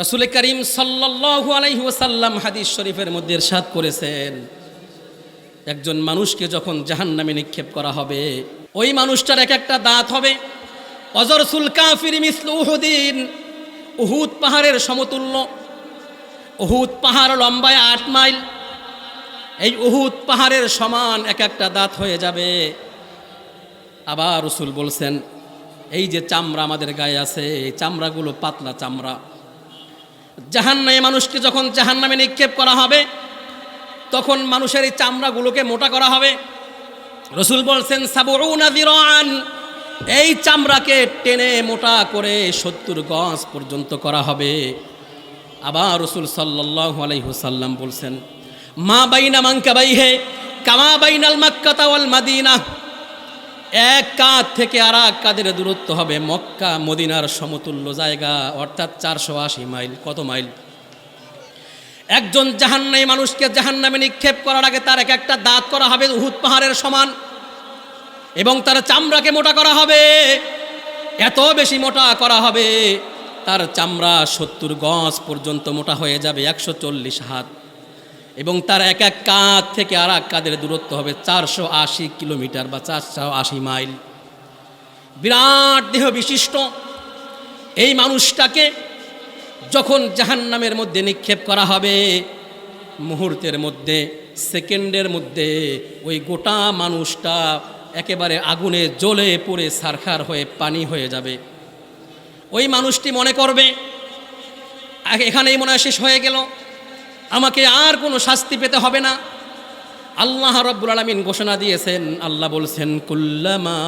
রাসুল করিম সাল্লাল্লাহু আলাইহি ওয়াসাল্লাম হাদিস শরীফের মধ্যে ইরশাদ করেছেন, একজন মানুষকে যখন জাহান্নামে নিক্ষেপ করা হবে, ওই মানুষটার এক একটা দাঁত হবে। অজরসুল কাফির মিসল উহুদিন, উহুদ পাহাড়ের সমতুল্য। উহুদ পাহাড় লম্বায় আট মাইল। এই উহুদ পাহাড়ের সমান এক একটা দাঁত হয়ে যাবে। আবার রসুল বলছেন, এই যে চামড়া আমাদের গায়ে আছে, এই চামড়াগুলো পাতলা চামড়া। জাহান্নামে মানুষকে যখন জাহান্নামে নিক্ষেপ করা হবে, তখন মানুষের এই চামড়াগুলোকে মোটা করা হবে। রসুল বলছেন সাবরুনা দিরান এই চামড়াকে টেনে মোটা করে সত্তর গজ পর্যন্ত করা হবে। আবার রসুল সাল্লাহ আলাইহুসাল্লাম বলছেন, মা বাইনা মাঙ্কা বাইহে, কামা বাইনাল মাক্কাতা ওয়াল মাদিনা এক কাঁধ থেকে আর এক কাঁধের দূরত্ব হবে মক্কা, মদিনার সমতুল্য জায়গা, অর্থাৎ চারশো আশি মাইল। কত মাইল? একজন জাহান্নাই মানুষকে জাহান্নামে নিক্ষেপ করার আগে তার এক একটা দাঁত করা হবে উহুদ পাহাড়ের সমান এবং তার চামড়াকে মোটা করা হবে। এত বেশি মোটা করা হবে, তার চামড়া সত্তর গজ পর্যন্ত মোটা হয়ে যাবে, একশো চল্লিশ হাত। এবং তার এক এক কাঁধ থেকে আর এক কাঁধের দূরত্ব হবে চারশো আশি কিলোমিটার বা চারশো আশি মাইল। বিরাট দেহ বিশিষ্ট। এই মানুষটাকে যখন জাহান্নামের মধ্যে নিক্ষেপ করা হবে, মুহূর্তের মধ্যে, সেকেন্ডের মধ্যে, ওই গোটা মানুষটা একেবারে আগুনে জ্বলে পড়ে সারখার হয়ে পানি হয়ে যাবে। ওই মানুষটি মনে করবে এখানেই মনে হয় শেষ হয়ে গেল। আমাকে আর কোনো শাস্তি পেতে হবে না। আল্লাহ রব্বুল আলমিন ঘোষণা দিয়েছেন, আল্লাহ বলছেন, কুল্লামা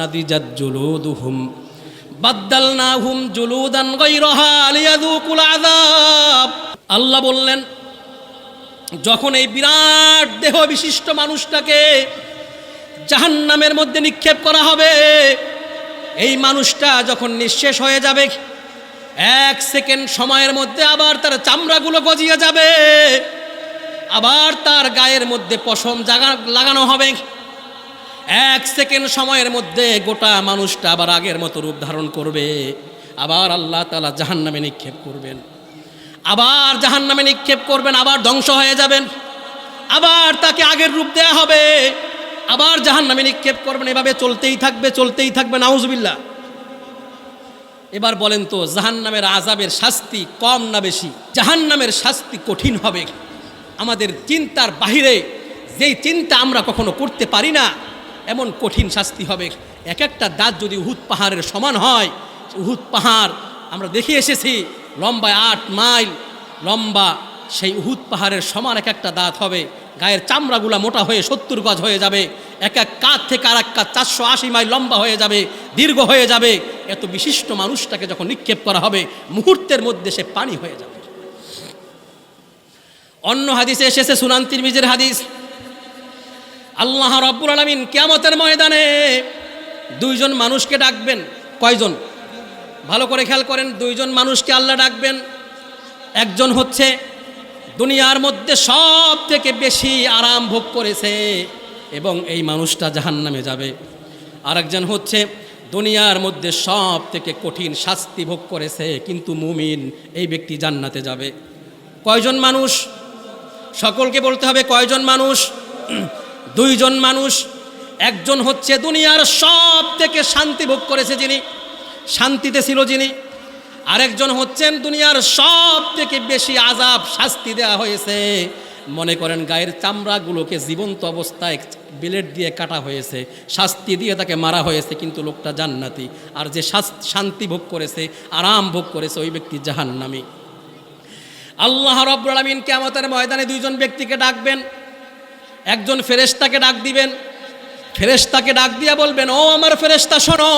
নাদিজাত জুলুদুহুম, বাদ্দালনাহুম জুলুদান গায়রাহা লিয়াযুকুল আযাব। আল্লাহ বললেন, যখন এই বিরাট দেহ বিশিষ্ট মানুষটাকে জাহান্নামের মধ্যে নিক্ষেপ করা হবে, এই মানুষটা যখন নিঃশেষ হয়ে যাবে এক সেকেন্ড সময়ের মধ্যে আবার তার চামড়াগুলো গজিয়ে যাবে। আবার তার গায়ের মধ্যে পশম জাগা লাগানো হবে। এক সেকেন্ড সময়ের মধ্যে গোটা মানুষটা আবার আগের মতো রূপ ধারণ করবে। আবার আল্লাহ তালা জাহান নামে নিক্ষেপ করবেন। আবার জাহান নামে নিক্ষেপ করবেন, আবার ধ্বংস হয়ে যাবেন। আবার তাকে আগের রূপ দেয়া হবে। আবার জাহান নামে নিক্ষেপ করবেন। এভাবে চলতেই থাকবে চলতেই থাকবে। নাউজবিল্লা এবার বলেন তো জাহান নামের আজাবের শাস্তি কম না বেশি? জাহান নামের শাস্তি কঠিন হবে। আমাদের চিন্তার বাহিরে যেই চিন্তা আমরা কখনো করতে পারি না, এমন কঠিন শাস্তি হবে। এক একটা দাঁত যদি উহুদ পাহাড়ের সমান হয় উহুদ পাহাড় আমরা দেখে এসেছি, লম্বায় আট মাইল, লম্বা সেই উহুদ পাহাড়ের সমান এক একটা দাঁত হবে। গায়ের চামড়াগুলা মোটা হয়ে সত্তর গজ হয়ে যাবে। এক এক কাঁধ থেকে আর এক কাঁধ চারশো আশি মাইল লম্বা হয়ে যাবে, দীর্ঘ হয়ে যাবে। এত বিশিষ্ট মানুষটাকে যখন নিক্ষেপ করা হবে, মুহূর্তের মধ্যে সে পানি হয়ে যাবে। অন্য হাদিসে এসেছে সুনান্তির বীজের হাদিস। আল্লাহ রব্বুল আলমিন কেয়ামতের ময়দানে দুইজন মানুষকে ডাকবেন। কয়জন? ভালো করে খেয়াল করেন, দুইজন মানুষকে আল্লাহ ডাকবেন। একজন হচ্ছে দুনিয়ার মধ্যে সব থেকে বেশি আরাম ভোগ করেছে এবং এই মানুষটা জাহান নামে যাবে। আরেকজন হচ্ছে, দুনিয়ার মধ্যে সব থেকে কঠিন শাস্তি ভোগ করেছে, কিন্তু মুমিন এই ব্যক্তি জান্নাতে যাবে। কয়জন মানুষ? সকলকে বলতে হবে কয়জন মানুষ? দুইজন মানুষ। একজন হচ্ছে দুনিয়ার সব থেকে শান্তি ভোগ করেছে যিনি, শান্তিতে ছিল যিনি আরেকজন হচ্ছেন দুনিয়ার সব থেকে বেশি আজাব শাস্তি দেওয়া হয়েছে। মনে করেন গায়ের চামড়াগুলোকে জীবন্ত অবস্থায় বিলেট দিয়ে কাটা হয়েছে, শাস্তি দিয়ে তাকে মারা হয়েছে, কিন্তু লোকটা জান্নাতি। আর যে শান্তি ভোগ করেছে, আরাম ভোগ করেছে, ওই ব্যক্তি জাহান্নামি। আল্লাহ রব্বুল আলমিন কেমতের ময়দানে দুইজন ব্যক্তিকে ডাকবেন। একজন ফেরেস্তাকে ডাক দিবেন। ফেরেস্তাকে ডাক দিয়া বলবেন, ও আমার ফেরেস্তা শোনো।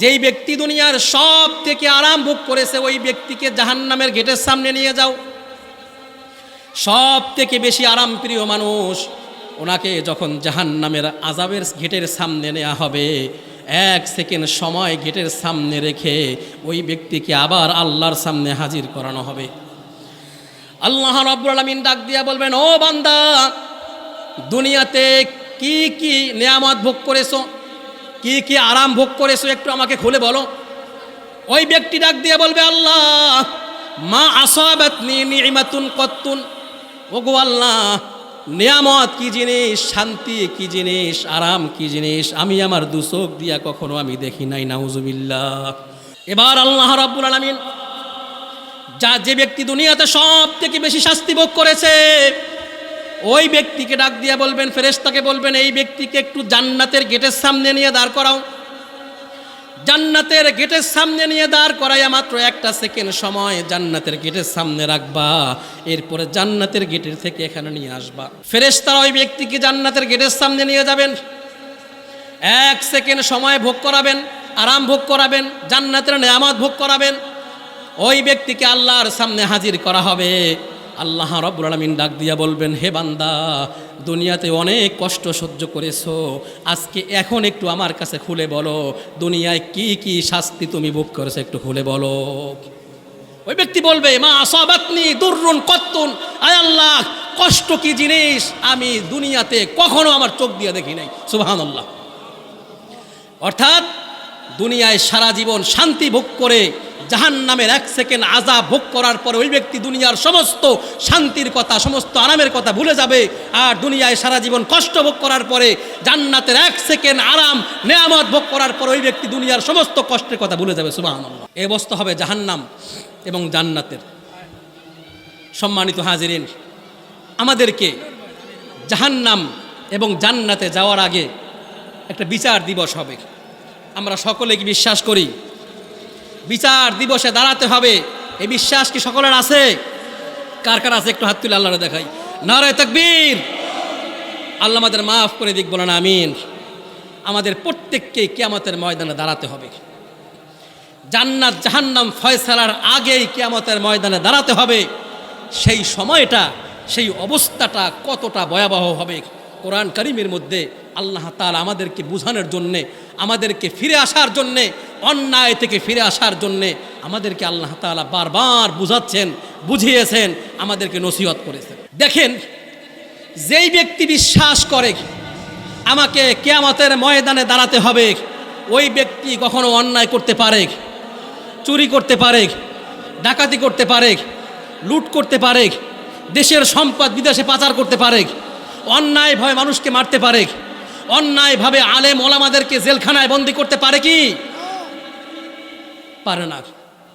যেই ব্যক্তি দুনিয়ার সব থেকে আরাম ভোগ করেছে, ওই ব্যক্তিকে জাহান্নামের গেটের সামনে নিয়ে যাও। সব থেকে বেশি আরাম প্রিয় মানুষ ওনাকে যখন জাহান্নামের আজাবের গেটের সামনে নেওয়া হবে, এক সেকেন্ড সময় গেটের সামনে রেখে ওই ব্যক্তিকে আবার আল্লাহর সামনে হাজির করানো হবে। আল্লাহ রব্বুল আলমিন ডাক দিয়া বলবেন, ও বান্দা, দুনিয়াতে কি কি নিয়ামত ভোগ করেছ? কি কি আরাম ভোগ করেছ একটু আমাকে খুলে বলো। ওই ব্যক্তি ডাক দিয়ে বলবে, আল্লাহ, মা আসাবাতনি নিমাতুন কত্তুন। ওগো আল্লাহ, নিয়ামত কি জিনিস, শান্তি কি জিনিস, আরাম কি জিনিস? আমি আমার দুচোখ দিয়া কখনো আমি দেখি নাই, নাউজুবিল্লাহ। এবার আল্লাহ রাব্বুল আলামিন, যা, যে ব্যক্তি দুনিয়াতে সব থেকে বেশি শাস্তি ভোগ করেছে ওই ব্যক্তিকে ডাক দিয়ে বলবেন, ফেরেশতাকে বলবেন, এই ব্যক্তিকে একটু জান্নাতের গেটের সামনে নিয়ে দাঁড় করাও। জান্নাতের গেটের সামনে নিয়ে দাঁড় করাইয়া মাত্র একটা সেকেন্ড সময় জান্নাতের গেটের সামনে রাখবা, এরপরে জান্নাতের গেটের থেকে এখানে নিয়ে আসবা। ফেরেশতারা ওই ব্যক্তিকে জান্নাতের গেটের সামনে নিয়ে যাবেন। এক সেকেন্ড সময় ভোগ করাবেন, আরাম ভোগ করাবেন, জান্নাতের নেয়ামত ভোগ করাবেন। ওই ব্যক্তিকে আল্লাহর সামনে হাজির করা হবে। আল্লাহ রব্বুল আলমিন ডাক দিয়া বলবেন, হে বান্দা, দুনিয়াতে অনেক কষ্ট সহ্য করেছ। আজকে এখন একটু আমার কাছে খুলে বলো, দুনিয়ায় কি কি শাস্তি তুমি ভোগ করেছ একটু খুলে বলো। ওই ব্যক্তি বলবে, মা আসাবাতনি দুর্রুন কত্তুন। আয় আল্লাহ, কষ্ট কি জিনিস? আমি দুনিয়াতে কখনো আমার চোখ দিয়ে দেখি নাই। সুবহানাল্লাহ। অর্থাৎ দুনিয়ায় সারা জীবন শান্তি ভোগ করে জাহান নামের এক সেকেন্ড আজা ভোগ করার পরে ওই ব্যক্তি দুনিয়ার সমস্ত শান্তির কথা, সমস্ত আরামের কথা ভুলে যাবে। আর দুনিয়ায় সারা জীবন কষ্ট ভোগ করার পরে জান্নাতের এক সেকেন্ড আরাম, নেয়ামত ভোগ করার পর ওই ব্যক্তি দুনিয়ার সমস্ত কষ্টের কথা ভুলে যাবে সুবাহ এ অবস্থা হবে জাহান্নাম এবং জান্নাতের। সম্মানিত হাজিরিন, আমাদেরকে জাহান্নাম এবং জান্নাতে যাওয়ার আগে একটা বিচার দিবস হবে। আমরা সকলে কি বিশ্বাস করি? বিচার দিবসে দাঁড়াতে হবে। এই বিশ্বাস কি সকলের আছে? কার কার আছে? একটু হাত তুলে আল্লাহরে দেখাই। নারায় তাকবীর। আল্লাহ আমাদের মাফ করে দিক, বলেন আমিন। আমাদের প্রত্যেককে কেয়ামতের ময়দানে দাঁড়াতে হবে। জান্নাত, জাহান্নাম ফয়সালার আগেই কেয়ামতের ময়দানে দাঁড়াতে হবে। সেই সময়টা, সেই অবস্থাটা কতটা ভয়াবহ হবে? কোরআন করিমের মধ্যে আল্লাহ তাআলা আমাদেরকে বুঝানোর জন্যে, আমাদেরকে ফিরে আসার জন্যে, অন্যায় থেকে ফিরে আসার জন্যে আমাদেরকে আল্লাহ তালা বারবার বুঝাচ্ছেন, বুঝিয়েছেন, আমাদেরকে নসিহত করেছেন। দেখেন, যেই ব্যক্তি বিশ্বাস করে আমাকে কেয়ামতের ময়দানে দাঁড়াতে হবে, ওই ব্যক্তি কখনো অন্যায় করতে পারে, চুরি করতে পারে, ডাকাতি করতে পারে, লুট করতে পারে, দেশের সম্পদ বিদেশে পাচার করতে পারে, অন্যায় ভয় মানুষকে মারতে পারে অন্যায়ভাবে আলেম ওলামাদেরকে জেলখানায় বন্দি করতে পারে কি? পারে না।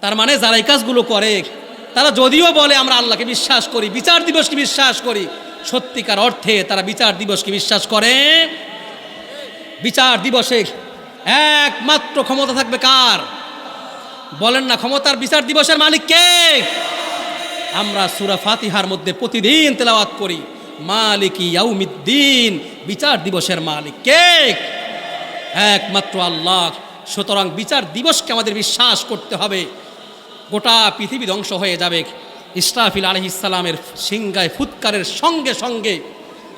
তার মানে যারা এই কাজগুলো করে, তারা যদিও বলে আমরা আল্লাহকে বিশ্বাস করি, বিচার দিবসকে বিশ্বাস করি, সত্যিকার অর্থে তারা বিচার দিবসকে বিশ্বাস করে। বিচার দিবসে একমাত্র ক্ষমতা থাকবে কার? বলেন না, ক্ষমতার বিচার দিবসের মালিক কে? আমরা সুরা ফাতিহার মধ্যে প্রতিদিন তেলাওয়াত করি। মালিক ইয়াউমিদ্দিন, বিচার দিবসের মালিক কে? একমাত্র আল্লাহ। সুতরাং বিচার দিবসকে আমাদের বিশ্বাস করতে হবে। গোটা পৃথিবী ধ্বংস হয়ে যাবে। ইসরাফিল আলহ ইসলামের সিংগায় ফুৎকারের সঙ্গে সঙ্গে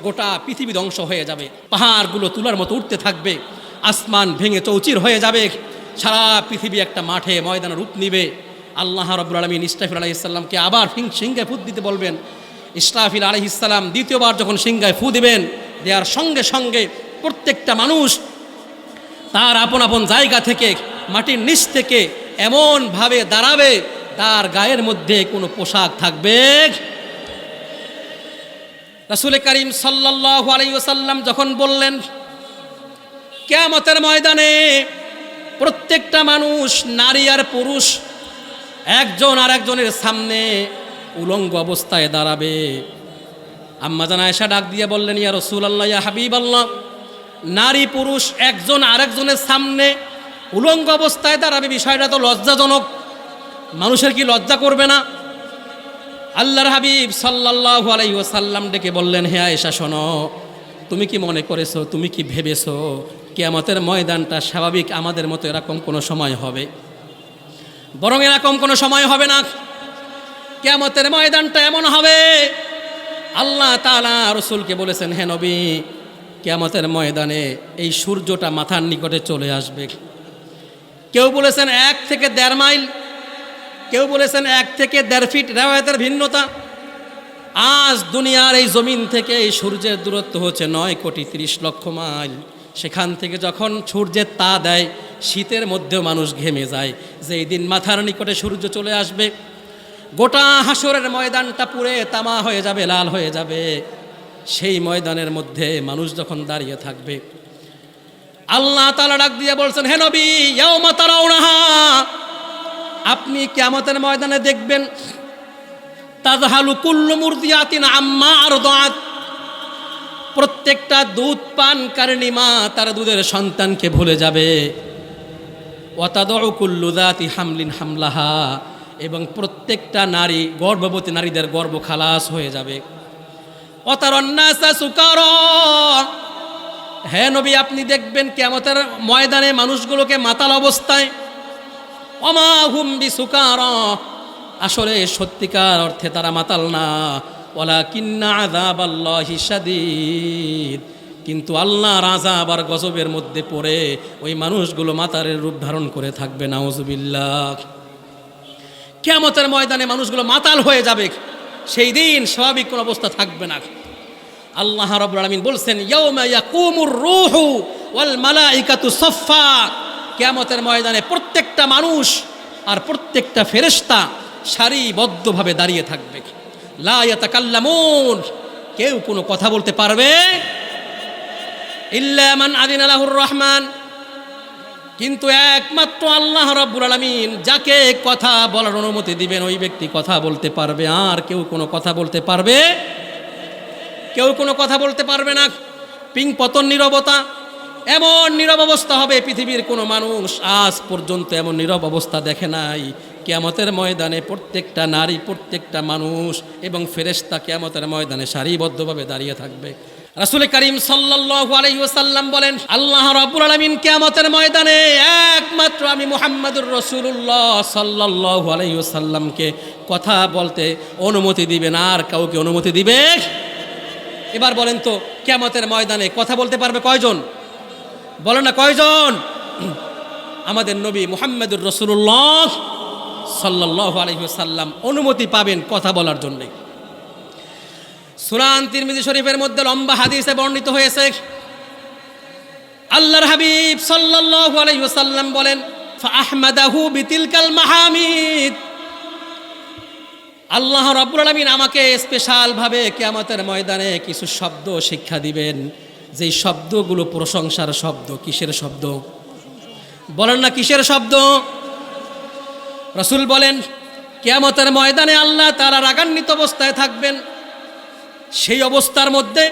গোটা পৃথিবী ধ্বংস হয়ে যাবে। পাহাড়গুলো তুলার মতো উঠতে থাকবে। আসমান ভেঙে চৌচির হয়ে যাবে। সারা পৃথিবী একটা মাঠে ময়দানে রূপ নিবে। আল্লাহ রব্বুল আলমিন ইসরাফিল আলহ ইসলামকে আবার সিংগায় ফুট দিতে বলবেন। ইসরাফিল আলহ ইসলাম দ্বিতীয়বার যখন সিংগায় ফু দিবেন দেওয়ার সঙ্গে সঙ্গে প্রত্যেকটা মানুষ তার আপন আপন জায়গা থেকে, মাটির নিচ থেকে এমনভাবে দাঁড়াবে, তার গায়ের মধ্যে কোনো পোশাক থাকবে। রাসুল করিম সাল্লাহ আলাইসাল্লাম যখন বললেন, কেয়ামতের ময়দানে প্রত্যেকটা মানুষ, নারী আর পুরুষ, একজন আর একজনের সামনে উলঙ্গ অবস্থায় দাঁড়াবে। আম্মা জানা এসা ডাক দিয়ে বললেন, ইয়া রসুল আল্লাহ ইয়া হাবিব আল্লাহ নারী পুরুষ একজন আরেকজনের সামনে উলঙ্গ অবস্থায় দাঁড়াবে, বিষয়টা তো লজ্জাজনক। মানুষের কি লজ্জা করবে না? আল্লাহর হাবিব সাল্লাহ আলাই ওসাল্লাম ডেকে বললেন, হে আয়েশা, শোনো, তুমি কি মনে করেছ, তুমি কি ভেবেছো, কেয়ামতের ময়দানটা স্বাভাবিক আমাদের মতো এরকম কোনো সময় হবে? বরং এরকম কোনো সময় হবে না। কেয়ামতের ময়দানটা এমন হবে। আল্লাহ তালা রসুলকে বলেছেন, হে নবী, কেয়ামতের ময়দানে এই সূর্যটা মাথার নিকটে চলে আসবে। কেউ বলেছেন, এক থেকে দেড় মাইল। কেউ বলেছেন, এক থেকে দেড় ফিট। রেওয়ায়তের ভিন্নতা। আজ দুনিয়ার এই জমিন থেকে এই সূর্যের দূরত্ব হচ্ছে নয় কোটি তিরিশ লক্ষ মাইল। সেখান থেকে যখন সূর্যের তা দেয়, শীতের মধ্যেও মানুষ ঘেমে যায়। যে এই দিন মাথার নিকটে সূর্য চলে আসবে গোটা হাসরের ময়দানটা পুরে তামা হয়ে যাবে, লাল হয়ে যাবে। সেই ময়দানের মধ্যে মানুষ যখন দাঁড়িয়ে থাকবে, আল্লাহ তালা ডাক দিয়ে বলছেন, হে আপনি কিয়ামতের ময়দানে দেখবেন, তাজহালু কুল্লু আম্মা আরদাত প্রত্যেকটা দুধ পানকারিণী মা তার দুধের সন্তানকে ভুলে যাবে। ওয়াতাদউ কুল্লু দাতি হামলিন হামলাহা। এবং প্রত্যেকটা নারী, গর্ভবতী নারীদের গর্ব খালাস হয়ে যাবে। হ্যাঁ নবী, আপনি দেখবেন কেমতের ময়দানে মানুষগুলোকে মাতাল অবস্থায়। অমা হুম বি সুকার আসলে সত্যিকার অর্থে তারা মাতাল না। ওলা কিন্না আজাব আল্লাহ হিসাদিদ কিন্তু আল্লাহর রাজা আবার গজবের মধ্যে পড়ে ওই মানুষগুলো মাতারের রূপ ধারণ করে থাকবে, নাউজুবিল্লাহ। কেমতের ময়দানে মানুষগুলো মাতাল হয়ে যাবে, সেই দিন স্বাভাবিক কোনো অবস্থা থাকবে না। আল্লাহ রাব্বুল আলামিন বলছেন কিয়ামতের ময়দানে প্রত্যেকটা মানুষ আর প্রত্যেকটা ফেরেশতা সারিবদ্ধভাবে দাঁড়িয়ে থাকবে। কেউ কোনো কথা বলতে পারবে? ইল্লা মান আদিনা লাহুর রহমান। কিন্তু একমাত্র আল্লাহ রাব্বুল আলামিন যাকে কথা বলার অনুমতি দিবেন, ওই ব্যক্তি কথা বলতে পারবে। আর কেউ কোনো কথা বলতে পারবে? কেউ কোনো কথা বলতে পারবে না। পিং পতন নীরবতা, এমন নীরব অবস্থা হবে পৃথিবীর কোনো মানুষ আজ পর্যন্ত এমন নীরব অবস্থা দেখে নাই। কেয়ামতের ময়দানে প্রত্যেকটা নারী, প্রত্যেকটা মানুষ এবং ফেরেশতা কেয়ামতের ময়দানে সারিবদ্ধভাবে দাঁড়িয়ে থাকবে। রাসুল করিম সাল্লাল্লাহু আলাইহি ওয়াসাল্লাম বলেন, আল্লাহ রাব্বুল আলামিন কিয়ামতের ময়দানে একমাত্র আমি মুহাম্মদুর রাসূলুল্লাহ সাল্লাল্লাহু আলাইহি ওয়াসাল্লামকে কথা বলতে অনুমতি দিবেন, আর কাউকে অনুমতি দিবে এবার বলেন তো, কেয়ামতের ময়দানে কথা বলতে পারবে কয়জন? বলেন না কয়জন? আমাদের নবী মুহাম্মদুর রসুল্লাহ সাল্লাহ আলহিসাল্লাম অনুমতি পাবেন কথা বলার জন্যে। সুরান তিরমিজি শরীফের মধ্যে লম্বা হাদিসে বর্ণিত হয়েছে। আল্লাহর হাবিব সাল্লাল্লাহু আলাইহি ওয়াসাল্লাম বলেন ফাহমাদাহু বিতিলকাল মাহামিদ। আল্লাহ রাব্বুল আলামিন আমাকে স্পেশাল ভাবে কিয়ামতের ময়দানে কিছু শব্দ শিক্ষা দিবেন। যেই শব্দগুলো প্রশংসার শব্দ, কিসের শব্দ? বলেন না কিসের শব্দ? রসুল বলেন, কেয়ামতের ময়দানে আল্লাহ তারা রাগান্বিত অবস্থায় থাকবেন। সেই অবস্থার মধ্যে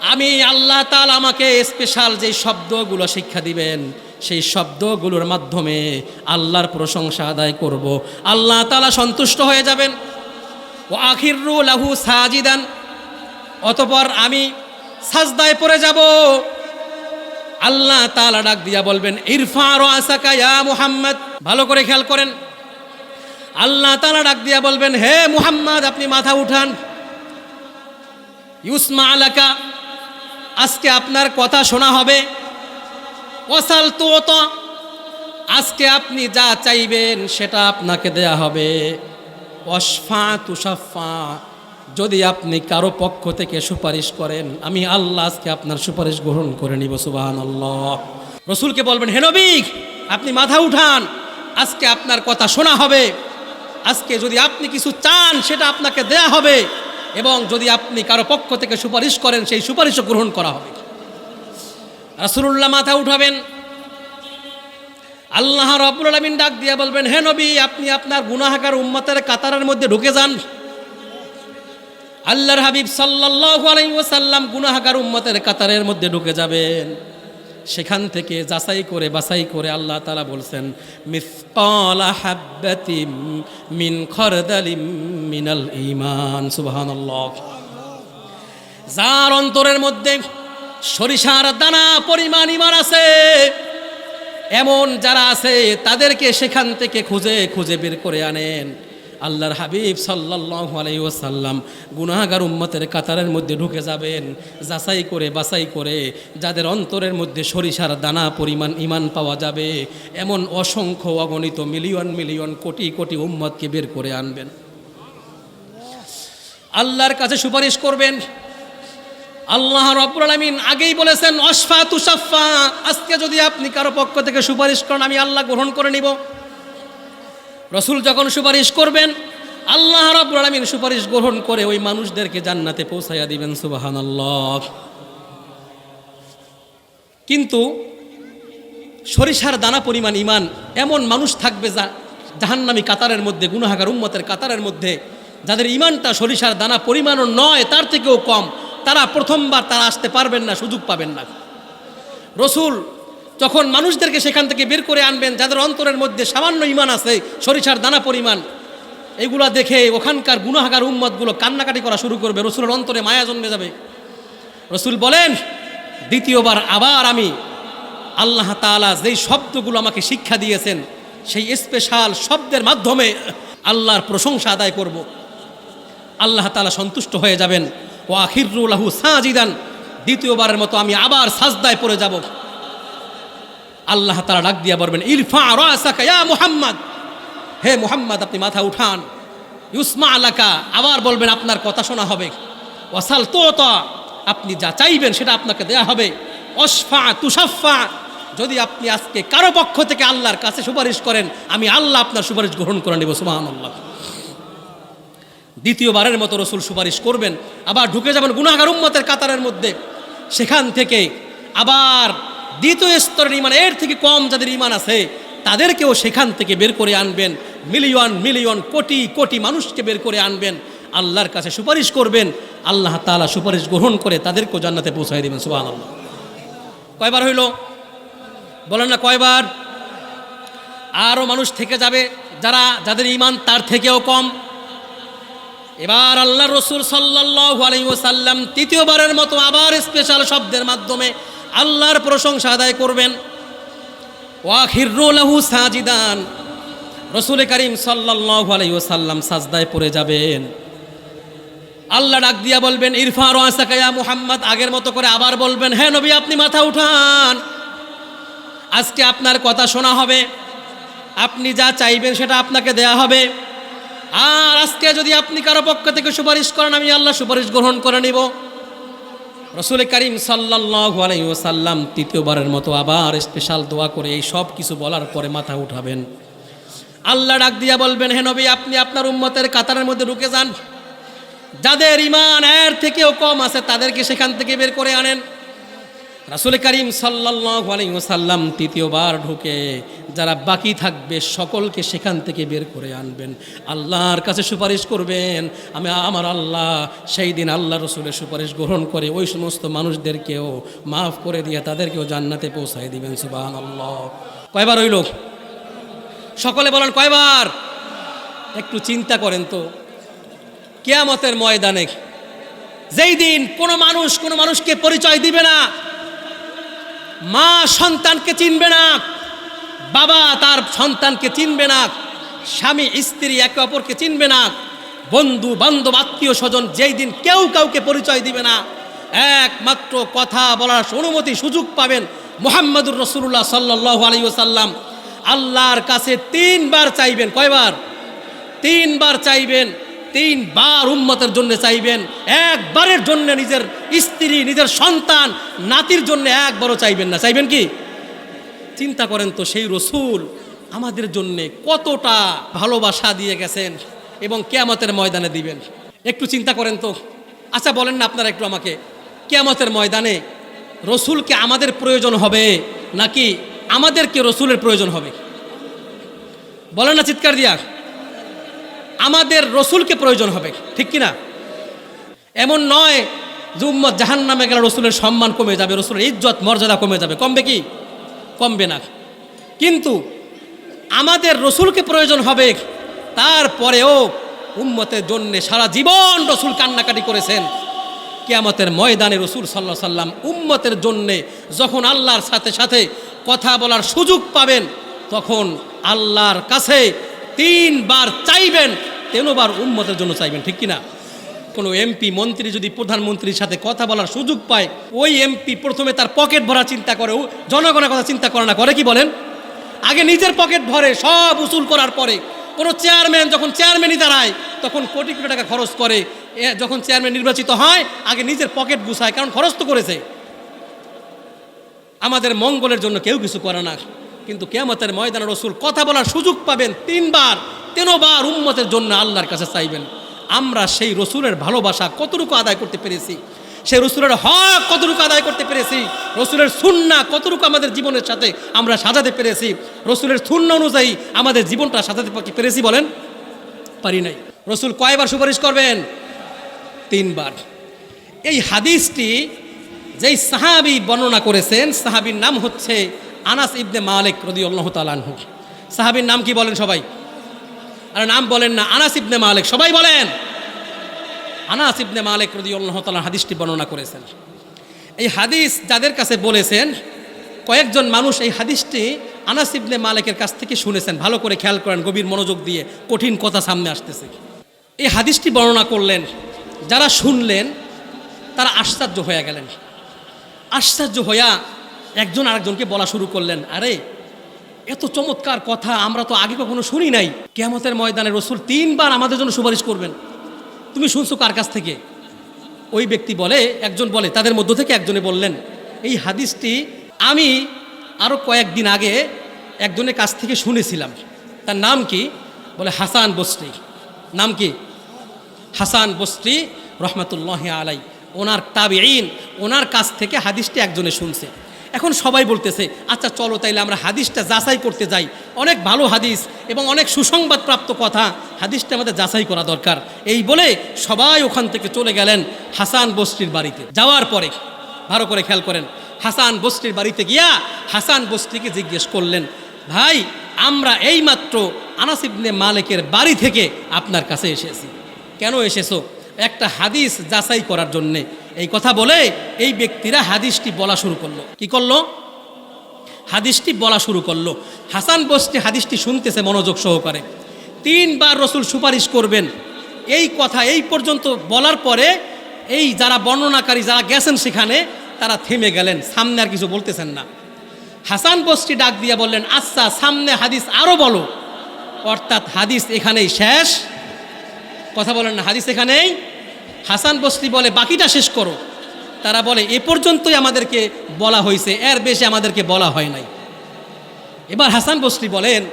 আমি আল্লাহ তাল আমাকে স্পেশাল যে শব্দগুলো শিক্ষা দিবেন, সেই শব্দগুলোর মাধ্যমে আল্লাহর প্রশংসা আদায় করব। আল্লাহ তালা সন্তুষ্ট হয়ে যাবেন। ও আখিরু লাহু সাজিদান, অতপর আমি সাজদায় পড়ে যাব। আল্লাহ তালা ডাক দিয়া বলবেন ইরফার মুহাম্মদ। ভালো করে খেয়াল করেন। আল্লাহ তালা ডাক দিয়া বলবেন, হে মুহাম্মদ, আপনি মাথা উঠান। ইউসমা আলাকা, আজকে আপনার কথা শোনা হবে। ওসাল তো আজকে আপনি যা চাইবেন সেটা আপনাকে দেয়া হবে। অসফা তুষাফা যদি আপনি কারও পক্ষ থেকে সুপারিশ করেন, আমি আল্লাহ আজকে আপনার সুপারিশ গ্রহণ করে নিব সুবাহান আল্লাহ রসুলকে বলবেন হেনবিক আপনি মাথা উঠান, আজকে আপনার কথা শোনা হবে। আজকে যদি আপনি কিছু চান, সেটা আপনাকে দেয়া হবে। এবং যদি আপনি কারও পক্ষ থেকে সুপারিশ করেন, সেই সুপারিশও গ্রহণ করা হবে। রাসুল্লাহ মাথা উঠাবেন। আল্লাহ রব্বুল আলমিন ডাক দিয়ে বলবেন, হে নবী, আপনি আপনার গুনাহাকার উম্মতের কাতারের মধ্যে ঢুকে যান। আল্লাহর হাবিব সাল্লাল্লাহু আলাইহি ওয়াসাল্লাম গুনাহাগার উম্মতের কাতারের মধ্যে ঢুকে যাবেন। সেখান থেকে যাচাই করে বাছাই করে আল্লাহ তালা বলছেন, মিসকালা হাব্বাতিম মিন খরদালিম মিনাল ঈমান। সুবহানাল্লাহ। যার অন্তরের মধ্যে সরিষার দানা পরিমাণ ইমান আছে, এমন যারা আছে তাদেরকে সেখান থেকে খুঁজে খুঁজে বের করে আনেন। আল্লাহর হাবিব সাল্লাল্লাহু আলাইহি ওয়াসাল্লাম গুনাহগার উম্মতের কাতারের মধ্যে ঢুকে যাবেন, যাচাই করে বাছাই করে যাদের অন্তরের মধ্যে সরিষার দানা পরিমাণ ইমান পাওয়া যাবে, এমন অসংখ্য অগণিত মিলিয়ন মিলিয়ন কোটি কোটি উম্মতকে বের করে আনবেন। আল্লাহর কাছে সুপারিশ করবেন, আল্লাহ আলামিন আগেই বলেছেন, অশফা তুসাফা আজকে যদি আপনি কারও পক্ষ থেকে সুপারিশ করেন, আমি আল্লাহ গ্রহণ করে নিব। রসুল যখন সুপারিশ করবেন, আল্লাহ রব্বুল আলামিন সুপারিশ গ্রহণ করে ওই মানুষদেরকে জান্নাতে পৌঁছাইয়া দিবেন, সুবহানাল্লাহ। কিন্তু সরিষার দানা পরিমাণ ইমান এমন মানুষ থাকবে যা জাহান্নামী কাতারের মধ্যে, গুনাহাগার উম্মতের কাতারের মধ্যে, যাদের ইমানটা সরিষার দানা পরিমাণও নয়, তার থেকেও কম, তারা প্রথমবার তারা আসতে পারবেন না, সুযোগ পাবেন না। রসুল যখন মানুষদেরকে সেখান থেকে বের করে আনবেন, যাদের অন্তরের মধ্যে সামান্য ইমান আছে, সরিষার দানা পরিমাণ, এগুলা দেখে ওখানকার গুনাহাগার উম্মতগুলো কান্নাকাটি করা শুরু করবে, রসুলের অন্তরে মায়া জন্মে যাবে। রসুল বলেন, দ্বিতীয়বার আবার আমি আল্লাহ তাআলা যেই শব্দগুলো আমাকে শিক্ষা দিয়েছেন, সেই স্পেশাল শব্দের মাধ্যমে আল্লাহর প্রশংসা আদায় করব। আল্লাহ তাআলা সন্তুষ্ট হয়ে যাবেন। ও আখিরুল্লাহু সাজিদান, দ্বিতীয়বারের মতো আমি আবার সাজদায় পড়ে যাব। আল্লাহ তারা ডাক দিয়া বলবেন, ইরফা রাসাকা মুহাম্মদ। হে মুহাম্মদ, আপনি মাথা উঠান। ইউসমা আলাকা, আবার বলবেন, আপনার কথা শোনা হবে। ওয়াসাল তো আপনি যা চাইবেন সেটা আপনাকে দেয়া হবে। অসফা তুষাফা যদি আপনি আজকে কারও পক্ষ থেকে আল্লাহর কাছে সুপারিশ করেন, আমি আল্লাহ আপনার সুপারিশ গ্রহণ করে নেব সুবাহ আল্লাহ দ্বিতীয়বারের মতো রসুল সুপারিশ করবেন, আবার ঢুকে যাবেন গুণাগার উম্মতের কাতারের মধ্যে। সেখান থেকে আবার দ্বিতীয় স্তরের ইমান, এর থেকে কম যাদের ইমান আছে, তাদেরকেও সেখান থেকে বের করে আনবেন। মিলিয়ন মিলিয়ন, কোটি কোটি মানুষকে বের করে আনবেন। আল্লাহর কাছে সুপারিশ করবেন। আল্লাহ তাআলা সুপারিশ গ্রহণ করে তাদেরকেও জান্নাতে পৌঁছাই দেবেন সুবাহ আল্লাহ কয়বার হইল? বলেন না কয়বার? আরও মানুষ থেকে যাবে যারা, যাদের ইমান তার থেকেও কম। এবার আল্লাহ রসুল সাল্লাল্লাহু আলাইহি ওয়াসাল্লাম তৃতীয়বারের মতো আবার স্পেশাল শব্দের মাধ্যমে আল্লাহর প্রশংসা আদায় করবেন। ওয়াখিরুলাহু সাজিদান। রসুল করিম সাল্লাল্লাহু আলাইহি ওয়াসাল্লাম সাজদায় পড়ে যাবেন। আল্লাহ ডাক দিয়া বলবেন, ইরফান ওয়াসাকায়া মুহাম্মদ, আগের মতো করে আবার বলবেন হ্যাঁ নবী, আপনি মাথা উঠান। আজকে আপনার কথা শোনা হবে। আপনি যা চাইবেন সেটা আপনাকে দেয়া হবে। আর আজকে যদি আপনি কারও পক্ষ থেকে সুপারিশ করেন, আমি আল্লাহ সুপারিশ গ্রহণ করে নিব। রসুল করিম সাল্লাহ আলাইসাল্লাম তৃতীয়বারের মতো আবার স্পেশাল দোয়া করে এই সব কিছু বলার পরে মাথা উঠাবেন। আল্লাহ ডাক দিয়া বলবেন, হে নবী, আপনি আপনার উম্মতের কাতারের মধ্যে ঢুকে যান। যাদের ইমান এর থেকেও কম আছে, তাদেরকে সেখান থেকে বের করে আনেন। রাসুল করিম সাল্লাহ আলাইসাল্লাম তৃতীয়বার ঢুকে যারা বাকি থাকবে সকলকে সেখান থেকে বের করে আনবেন। আল্লাহর কাছে সুপারিশ করবেন, আমি আমার আল্লাহ সেই দিন আল্লাহ রসুলের সুপারিশ গ্রহণ করে ওই সমস্ত মানুষদেরকেও মাফ করে দিয়ে তাদেরকেও জান্নাতে পৌঁছাই দিবেন সুবাহ আল্লাহ কয়বার ওই লোক? সকলে বলেন কয়বার? একটু চিন্তা করেন তো। কেয়ামতের ময়দানে যেই দিন কোনো মানুষ কোনো মানুষকে পরিচয় দিবে না মা সন্তানকে চিনবে না, বাবা তার সন্তানকে চিনবে না, স্বামী, স্ত্রী একে অপরকে চিনবে না, বন্ধু, বান্ধব, আত্মীয় স্বজন যেই দিন কেউ কাউকে পরিচয় দিবে না, একমাত্র কথা বলার অনুমতি সুযোগ পাবেন মোহাম্মদুর রসুল্লাহ সাল্লাহ আলী ওসাল্লাম আল্লাহর কাছে তিনবার চাইবেন, কয়বার? তিনবার চাইবেন। তিনবার উম্মতের জন্য চাইবেন, একবারের জন্য নিজের স্ত্রী, নিজের সন্তান, নাতির জন্য একবারও চাইবেন না। চাইবেন কি? চিন্তা করেন তো, সেই রসুল আমাদের জন্য কতটা ভালোবাসা দিয়ে গেছেন এবং কেয়ামতের ময়দানে দিবেন। একটু চিন্তা করেন তো। আচ্ছা বলেন না আপনারা একটু আমাকে। কেয়ামতের ময়দানে রসুলকে আমাদের প্রয়োজন হবে নাকি আমাদেরকে রসুলের প্রয়োজন হবে? বলেন না চিৎকার দিয়া। আমাদের রসুলকে প্রয়োজন হবে, ঠিক কি না এমন নয় যে উম্মত জাহান নামে গেলে রসুলের সম্মান কমে যাবে, রসুলের ইজ্জত, মর্যাদা কমে যাবে। কমবে কি? কমবে না। কিন্তু আমাদের রসুলকে প্রয়োজন হবে, তারপরেও উম্মতের জন্য সারা জীবন রসুল কান্নাকাটি করেছেন। কেয়ামতের ময়দানে রসুল সাল্লাহ সাল্লাম উম্মতের জন্যে যখন আল্লাহর সাথে সাথে কথা বলার সুযোগ পাবেন, তখন আল্লাহর কাছে তিনবার চাইবেন তেনবার উন্মতের জন্য চাইবেন, ঠিক কিনা? কোনো এমপি, মন্ত্রী যদি প্রধানমন্ত্রীর সাথে কথা বলার সুযোগ পায়, ওই এমপি প্রথমে তার পকেট ভরা চিন্তা করে, ও জনগণের কথা চিন্তা করে না, করে কি বলেন? আগে নিজের পকেট ভরে সব উসুল করার পরে, কোনো চেয়ারম্যান যখন চেয়ারম্যানই দাঁড়ায়, তখন কোটি কোটি টাকা খরচ করে যখন চেয়ারম্যান নির্বাচিত হয়, আগে নিজের পকেট গুছায়, কারণ খরচ তো করেছে। আমাদের মঙ্গলের জন্য কেউ কিছু করে না, কিন্তু কেমতের ময়দানে রসুল কথা বলার সুযোগ পাবেন তিনবার। তিনবার উম্মতের জন্য আল্লাহর কাছে চাইবেন। আমরা সেই রসুলের ভালোবাসা কতটুকু আদায় করতে পেরেছি? সেই রসুলের হক কতটুকু আদায় করতে পেরেছি? রসুলের সুন্না কতটুকু আমাদের জীবনের সাথে আমরা সাজাতে পেরেছি? রসুলের সুন্না অনুযায়ী আমাদের জীবনটা সাজাতে পেরেছি বলেন? পারি নাই। রসুল কয়বার সুপারিশ করবেন? তিনবার। এই হাদিসটি যেই সাহাবি বর্ণনা করেছেন, সাহাবির নাম হচ্ছে আনাস ইবনে মালিক রদি আল্লাহ তালানহু সাহাবির নাম কি বলেন সবাই? আর নাম বলেন না, আনাস ইবনে মালিক, সবাই বলেন। আনাস ইবনে মালিক রদি আল্লাহ তালান হাদিসটি বর্ণনা করেছেন। এই হাদিস যাদের কাছে বলেছেন, কয়েকজন মানুষ এই হাদিসটি আনাস ইবনে মালিকের কাছ থেকে শুনেছেন। ভালো করে খেয়াল করেন, গভীর মনোযোগ দিয়ে, কঠিন কথা সামনে আসতেছে। এই হাদিসটি বর্ণনা করলেন, যারা শুনলেন, তারা আশ্চর্য হয়ে গেলেন। আশ্চর্য হইয়া একজন আরেকজনকে বলা শুরু করলেন, আরে এত চমৎকার কথা আমরা তো আগে কখনো শুনি নাই। কেয়ামতের ময়দানে রসুল তিনবার আমাদের জন্য সুপারিশ করবেন। তুমি শুনছো কার কাছ থেকে? ওই ব্যক্তি বলে, একজন বলে, তাদের মধ্য থেকে একজনে বললেন, এই হাদিসটি আমি আরও কয়েকদিন আগে একজনের কাছ থেকে শুনেছিলাম। তার নাম কি? বলে, হাসান বস্রি। নাম কি? হাসান বস্রি রহমতুল্লাহ আলাই ওনার তাবিঈন, ওনার কাছ থেকে হাদিসটি একজনে শুনছে। এখন সবাই বলতেছে আচ্ছা চলো তাইলে আমরা হাদিসটা যাচাই করতে যাই। অনেক ভালো হাদিস এবং অনেক সুসংবাদ প্রাপ্ত কথা, হাদিসটা আমাদের যাচাই করা দরকার। এই বলে সবাই ওখান থেকে চলে গেলেন হাসান বস্রির বাড়িতে। যাওয়ার পরে, ভালো করে খেয়াল করেন, হাসান বস্রির বাড়িতে গিয়া হাসান বস্রিকে জিজ্ঞেস করলেন, ভাই, আমরা এইমাত্র আনাস ইবনে মালিকের বাড়ি থেকে আপনার কাছে এসেছি। কেন এসেছ? একটা হাদিস যাচাই করার জন্যে। এই কথা বলে এই ব্যক্তিরা হাদিসটি বলা শুরু করল। কি করল? হাদিসটি বলা শুরু করল। হাসান বস্তি হাদিসটি শুনতেছে মনোযোগ সহকারে। তিনবার রসুল সুপারিশ করবেন। এই কথা এই পর্যন্ত বলার পরে এই যারা বর্ণনাকারী যারা গেছেন সেখানে, তারা থেমে গেলেন। সামনে আর কিছু বলতেছেন না। হাসান বস্তি ডাক দিয়ে বললেন আচ্ছা সামনে হাদিস আরও বলো। অর্থাৎ হাদিস এখানেই শেষ। কথা বলেন না, হাদিস এখানেই হাসান বস্তি বলে, বাকিটা শেষ করো। তারা বলে, এ পর্যন্তই আমাদেরকে বলা হয়েছে, এর বেশি আমাদেরকে বলা হয় নাই। এবার হাসান বস্তি বলেন,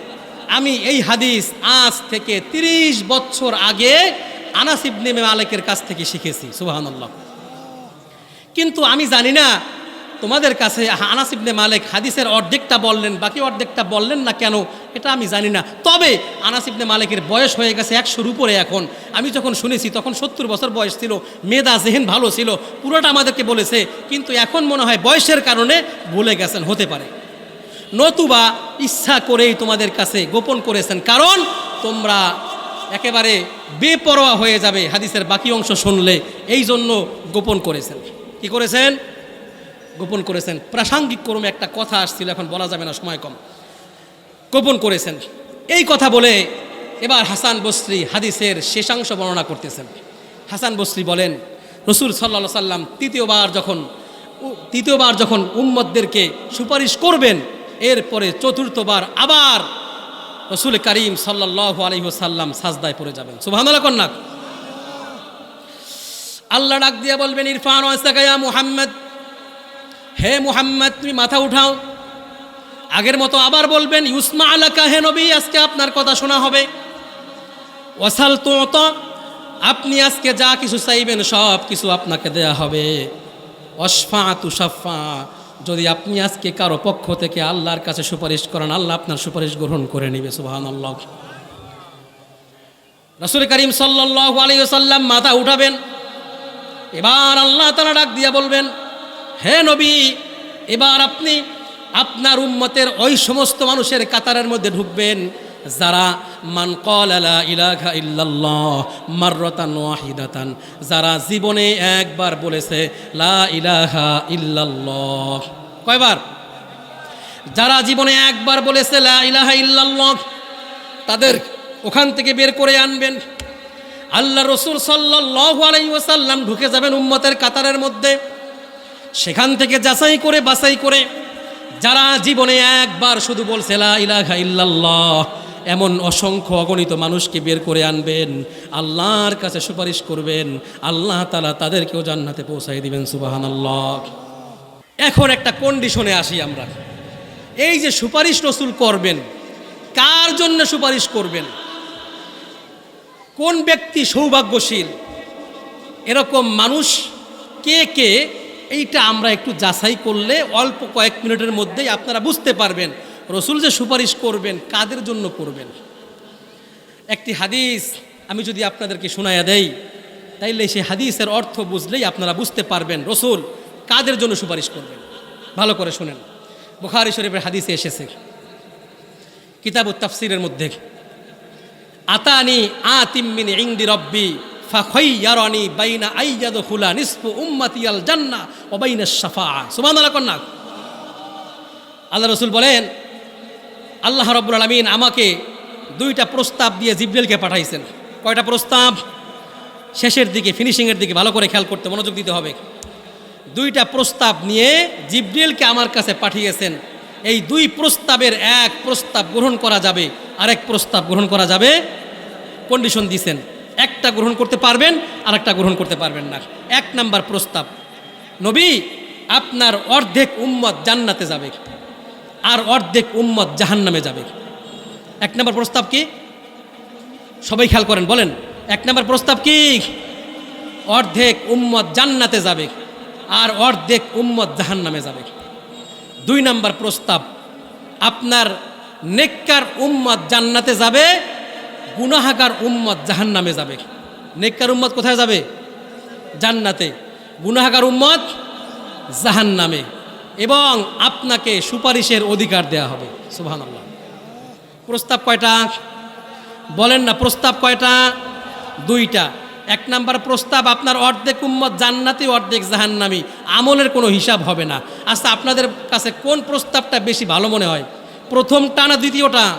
আমি এই হাদিস আজ থেকে ৩০ বছর আগে আনাস ইবনে মালিকের কাছ থেকে শিখেছি, সুবহানাল্লাহ। কিন্তু আমি জানি না তোমাদের কাছে আনাস ইবনে মালিক হাদিসের অর্ধেকটা বললেন, বাকি অর্ধেকটা বললেন না কেন, এটা আমি জানি না। তবে আনাস ইবনে মালিকের বয়স হয়ে গেছে একশোর উপরে এখন। আমি যখন শুনেছি, তখন সত্তর বছর বয়স ছিল, মেধা, জেহেন ভালো ছিল, পুরোটা আমাদেরকে বলেছে, কিন্তু এখন মনে হয় বয়সের কারণে ভুলে গেছেন, হতে পারে। নতুবা ইচ্ছা করেই তোমাদের কাছে গোপন করেছেন, কারণ তোমরা একেবারে বেপরোয়া হয়ে যাবে হাদিসের বাকি অংশ শুনলে এই জন্য গোপন করেছেন। কি করেছেন? গোপন করেছেন। প্রাসঙ্গিক ক্রমে একটা কথা আসছিল, এখন বলা যাবে না, সময় কম। গোপন করেছেন। এই কথা বলে এবার হাসান বস্রি হাদিসের শেষাংশ বর্ণনা করতেছেন। হাসান বস্রি বলেন, রসুল সাল্লা সাল্লাম তৃতীয়বার যখন তৃতীয়বার যখন উম্মদদেরকে সুপারিশ করবেন, এরপরে চতুর্থবার আবার রসুল করিম সাল্লাহ আলহিহসাল্লাম সাজদায় পড়ে যাবেন। সুবাহান্লাহ কন্যা। আল্লাহ ডাক দিয়ে বলবেন, ইরফান ওয়াসাকায়া মুহাম্মদ। হে মুহাম্মদ, তুমি মাথা উঠাও। আগের মতো আবার বলবেন, ইউসমা আলাকা, হে নবী, আজকে আপনার কথা শোনা হবে। ওয়াসাল তো আপনি আজকে যা কিছু চাইবেন, সব কিছু আপনাকে দেয়া হবে। অসফা তুষাফা যদি আপনি আজকে কারও পক্ষ থেকে আল্লাহর কাছে সুপারিশ করেন, আল্লাহ আপনার সুপারিশ গ্রহণ করে নেবে সুবাহান আল্লাহ রসুল করিম সাল্লাহ আলিয়াল্লাম মাথা উঠাবেন। এবার আল্লাহ তারা ডাক দিয়া বলবেন হে নবী, এবার আপনি আপনার উম্মতের ওই সমস্ত মানুষের কাতারের মধ্যে ঢুকবেন, যারা মান কল ইলাহা ইল্লাল্লাহ মাররাতান ওয়াহিদাতান, যারা জীবনে একবার বলেছে লা ইলাহা ইল্লাল্লাহ। কয়বার? যারা জীবনে একবার বলেছে লা ইলাহা ইল্লাল্লাহ, তাদের ওখান থেকে বের করে আনবেন। আল্লাহ রসুল সাল্লাহ আলাইসাল্লাম ঢুকে যাবেন উম্মতের কাতারের মধ্যে। সেখান থেকে যাচাই করে, বাছাই করে যারা জীবনে একবার শুধু বলছে এমন অসংখ্য অগণিত মানুষকে বের করে আনবেন, আল্লাহর কাছে সুপারিশ করবেন, আল্লাহ তালা তাদেরকেও জান্নাতে পৌঁছাই দিবেন সুবাহান আল্লাহ এখন একটা কন্ডিশনে আসি আমরা। এই যে সুপারিশ রসুল করবেন, কার জন্য সুপারিশ করবেন? কোন ব্যক্তি সৌভাগ্যশীল? এরকম মানুষ কে কে এইটা আমরা একটু যাচাই করলে অল্প কয়েক মিনিটের মধ্যেই আপনারা বুঝতে পারবেন। রসুল যে সুপারিশ করবেন, কাদের জন্য করবেন? একটি হাদিস আমি যদি আপনাদেরকে শোনাইয়া দেই, তাইলে সেই হাদিসের অর্থ বুঝলেই আপনারা বুঝতে পারবেন রসুল কাদের জন্য সুপারিশ করবেন। ভালো করে শোনেন। বুখারি শরীফের হাদিসে এসেছে। কিতাব তাফসিরের মধ্যে, আতানি আতিম্মিন ইংদি রব্বি ফাখাইয়ারানি বাইনা আইয়াদখুলা নিসফু উম্মতি আল জান্নাহ ওয়া বাইনা শাফাআ সুবহানাল্লাহ কন্যা আল্লাহ রসুল বলেন, আল্লাহ রব্বুল আলমিন আমাকে দুইটা প্রস্তাব দিয়ে জিব্রেলকে পাঠাইছেন। কয়টা প্রস্তাব? শেষের দিকে, ফিনিশিংয়ের দিকে ভালো করে খেয়াল করতে মনোযোগ দিতে হবে। দুইটা প্রস্তাব নিয়ে জিব্রিলকে আমার কাছে পাঠিয়েছেন। এই দুই প্রস্তাবের এক প্রস্তাব গ্রহণ করা যাবে, আরেক প্রস্তাব গ্রহণ করা যাবে। কন্ডিশন দিছেন। একটা গ্রহণ করতে পারবেন আর একটা গ্রহণ করতে পারবেন না। এক নাম্বার প্রস্তাব, নবী, আপনার অর্ধেক উম্মত জান্নাতে যাবে আর অর্ধেক উম্মত জাহান্নামে যাবে। এক নম্বর প্রস্তাব কি? সবাই খেয়াল করেন, বলেন। এক নম্বর প্রস্তাব কি? অর্ধেক উম্মত জান্নাতে যাবে আর অর্ধেক উম্মত জাহান্নামে যাবে। দুই নম্বর প্রস্তাব, আপনার নেককার উম্মত জান্নাতে যাবে গুনাহাগার উম্মত জাহান্নামে যাবে। নেককার উম্মত কোথায় যাবে? জান্নাতে। গুনাহাগার উম্মত জাহান্নামে। এবং আপনাকে সুপারিশের অধিকার দেয়া হবে। আল্লাহ প্রস্তাব কয়টা? বলেন না, প্রস্তাব কয়টা? দুইটা। এক নাম্বার প্রস্তাব, আপনার অর্ধেক উম্মত জান্নাতি, অর্ধেক জাহান্নামি। আমলের কোনো হিসাব হবে না। আচ্ছা আপনাদের কাছে কোন প্রস্তাবটা বেশি ভালো মনে হয়? প্রথমটা না দ্বিতীয়টা?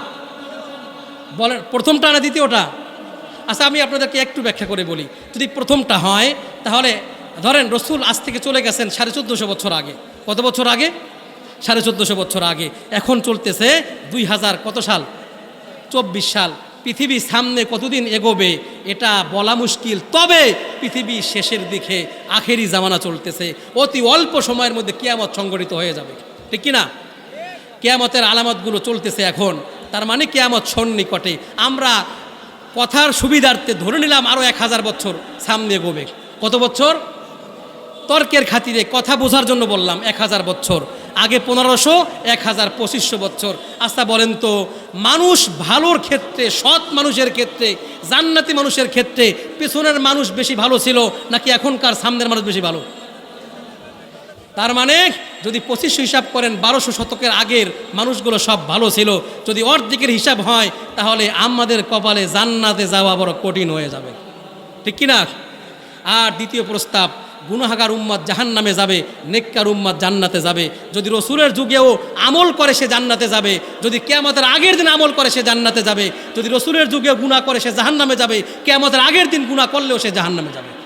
বলেন, প্রথমটা না দ্বিতীয়টা? আচ্ছা আমি আপনাদেরকে একটু ব্যাখ্যা করে বলি। যদি প্রথমটা হয়, তাহলে ধরেন রসুল আজ থেকে চলে গেছেন সাড়ে চোদ্দোশো বছর আগে। কত বছর আগে? সাড়ে চোদ্দোশো বছর আগে। এখন চলতেছে দুই হাজার কত সাল? চব্বিশ সাল। পৃথিবী সামনে কতদিন এগোবে, এটা বলা মুশকিল। তবে পৃথিবী শেষের দিকে, আখেরি জামানা চলতেছে। অতি অল্প সময়ের মধ্যে কেয়ামত সংগঠিত হয়ে যাবে। ঠিক কি না কেয়ামতের আলামতগুলো চলতেছে এখন। তার মানে কেয়ামত সন্নিকটে আমরা কথার সুবিধার্থে ধরে নিলাম আরও এক হাজার বছর সামনে এগোবে। কত বছর? তর্কের খাতিরে কথা বোঝার জন্য বললাম, এক হাজার বছর। আগে পনেরোশো, এক হাজার পঁচিশশো বছর। আচ্ছা বলেন তো, মানুষ ভালোর ক্ষেত্রে, সৎ মানুষের ক্ষেত্রে, জান্নাতি মানুষের ক্ষেত্রে পেছনের মানুষ বেশি ভালো ছিল নাকি এখনকার সামনের মানুষ বেশি ভালো? তার মানে যদি পঁচিশশো হিসাব করেন, বারোশো শতকের আগের মানুষগুলো সব ভালো ছিল। যদি অর্ধেকের হিসাব হয়, তাহলে আমাদের কপালে জান্নাতে যাওয়া বড় কঠিন হয়ে যাবে। ঠিক কি না আর দ্বিতীয় প্রস্তাব, গুনাহাগার উম্মাদ জাহান নামে যাবে, নেককার উম্মাদ জান্নাতে যাবে। যদি রসুলের যুগেও আমল করে, সে জান্নাতে যাবে। যদি কেয়ামতের আগের দিন আমল করে, সে জান্নাতে যাবে। যদি রসুলের যুগেও গুণা করে, সে জাহান নামে যাবে। কেয়ামতের আগের দিন গুণা করলেও সে জাহান নামে যাবে।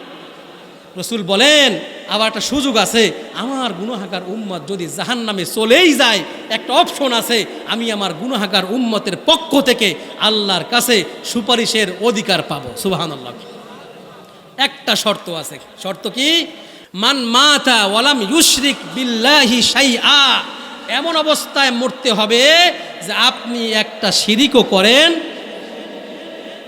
রসুল বলেন, আবার একটা সুযোগ আছে। আমার গুনাহাগার উম্মত যদি জাহান নামে চলেই যায়, একটা অপশন আছে। আমি আমার গুনাহাগার উম্মতের পক্ষ থেকে আল্লাহর কাছে সুপারিশের অধিকার পাবো। সুবাহান আল্লাহ একটা শর্ত আছে। শর্ত কি? মান মাতা ওয়ালাম ইউশরিক বিল্লাহি শাইআ। এমন অবস্থায় মরতে হবে যে আপনি একটা শিরিকও করেন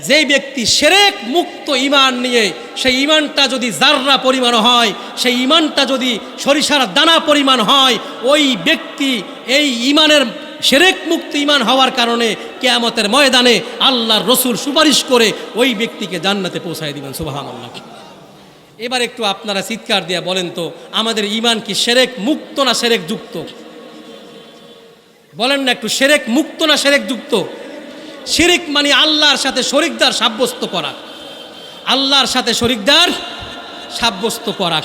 যেই ব্যক্তি সেরেক মুক্ত ইমান নিয়ে, সেই ইমানটা যদি জাররা পরিমাণ হয়, সেই ইমানটা যদি সরিষার দানা পরিমাণ হয়, ওই ব্যক্তি এই ইমানের সেরেক মুক্ত ইমান হওয়ার কারণে কেয়ামতের ময়দানে আল্লাহর রসুল সুপারিশ করে ওই ব্যক্তিকে জান্নাতে পৌঁছায় দিবেন সুবাহান আল্লাহ এবার একটু আপনারা চিৎকার দিয়া বলেন তো, আমাদের ইমান কি সেরেক মুক্ত না সেরেক যুক্ত? বলেন না একটু, সেরেক মুক্ত না সেরেক যুক্ত? শিরিক মানে আল্লাহর সাথে শরিকদার সাব্যস্ত করা। আল্লাহর সাথে শরিকদার সাব্যস্ত করা।